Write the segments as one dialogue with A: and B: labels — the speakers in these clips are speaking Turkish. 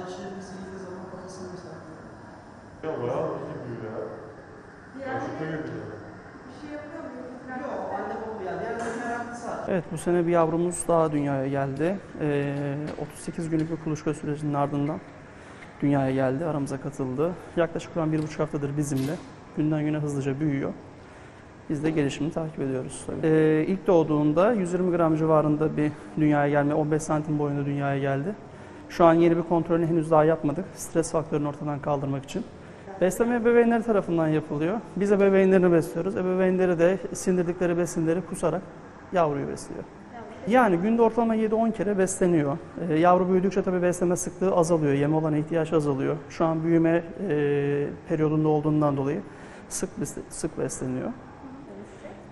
A: olmasını mesela.
B: Ya bayağı iyi büyüyor ya. İyi büyüyor.
C: bir şey yapıyor mu?
A: Yok anne baba yani diğerleri meraklısı.
D: Evet bu sene bir yavrumuz daha dünyaya geldi. Ee, 38 günlük bir kuluçka sürecinin ardından dünyaya geldi, aramıza katıldı. Yaklaşık olan bir buçuk haftadır bizimle. Günden güne hızlıca büyüyor. Biz de gelişimini takip ediyoruz tabii. Ee, ilk doğduğunda 120 gram civarında bir dünyaya gelme, 15 santim boyunda dünyaya geldi. Şu an yeni bir kontrolünü henüz daha yapmadık. Stres faktörünü ortadan kaldırmak için. Besleme ebeveynleri tarafından yapılıyor. Biz ebeveynlerini besliyoruz. Ebeveynleri de sindirdikleri besinleri kusarak yavruyu besliyor. Yani günde ortalama 7-10 kere besleniyor. Ee, yavru büyüdükçe tabii besleme sıklığı azalıyor. Yeme olan ihtiyaç azalıyor. Şu an büyüme e, periyodunda olduğundan dolayı sık sık besleniyor.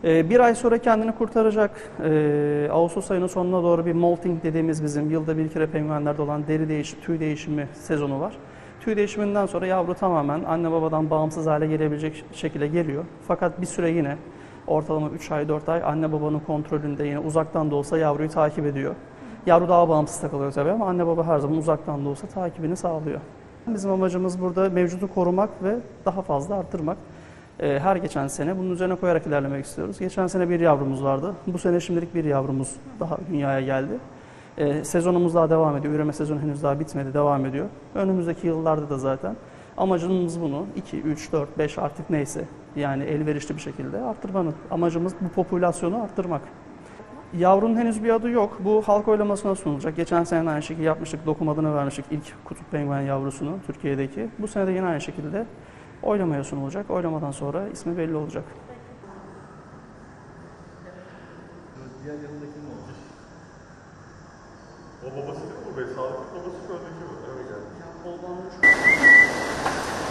D: Ee, bir ay sonra kendini kurtaracak. Ee, Ağustos ayının sonuna doğru bir molting dediğimiz bizim yılda bir kere penguenlerde olan deri değiş, tüy değişimi sezonu var. Tüy değişiminden sonra yavru tamamen anne babadan bağımsız hale gelebilecek şekilde geliyor. Fakat bir süre yine ortalama 3 ay 4 ay anne babanın kontrolünde yine uzaktan da olsa yavruyu takip ediyor. Yavru daha bağımsız takılıyor tabii ama anne baba her zaman uzaktan da olsa takibini sağlıyor. Bizim amacımız burada mevcudu korumak ve daha fazla arttırmak. Ee, Her geçen sene bunun üzerine koyarak ilerlemek istiyoruz. Geçen sene bir yavrumuz vardı. Bu sene şimdilik bir yavrumuz daha dünyaya geldi. Ee, Sezonumuz daha devam ediyor. Üreme sezonu henüz daha bitmedi, devam ediyor. Önümüzdeki yıllarda da zaten amacımız bunu 2, 3, 4, 5 artık neyse yani elverişli bir şekilde arttırmanın. Amacımız bu popülasyonu arttırmak. Yavrunun henüz bir adı yok. Bu halk oylamasına sunulacak. Geçen sene aynı şekilde yapmıştık. Dokum adını vermiştik ilk kutup penguen yavrusunu Türkiye'deki. Bu sene de yine aynı şekilde oylamaya sunulacak. Oylamadan sonra ismi belli olacak.
B: Diğer yanındaki ne olmuş? O babası değil mi? Sağlıklı babası öndeki mi? Evet yani.
A: Kol bandı çok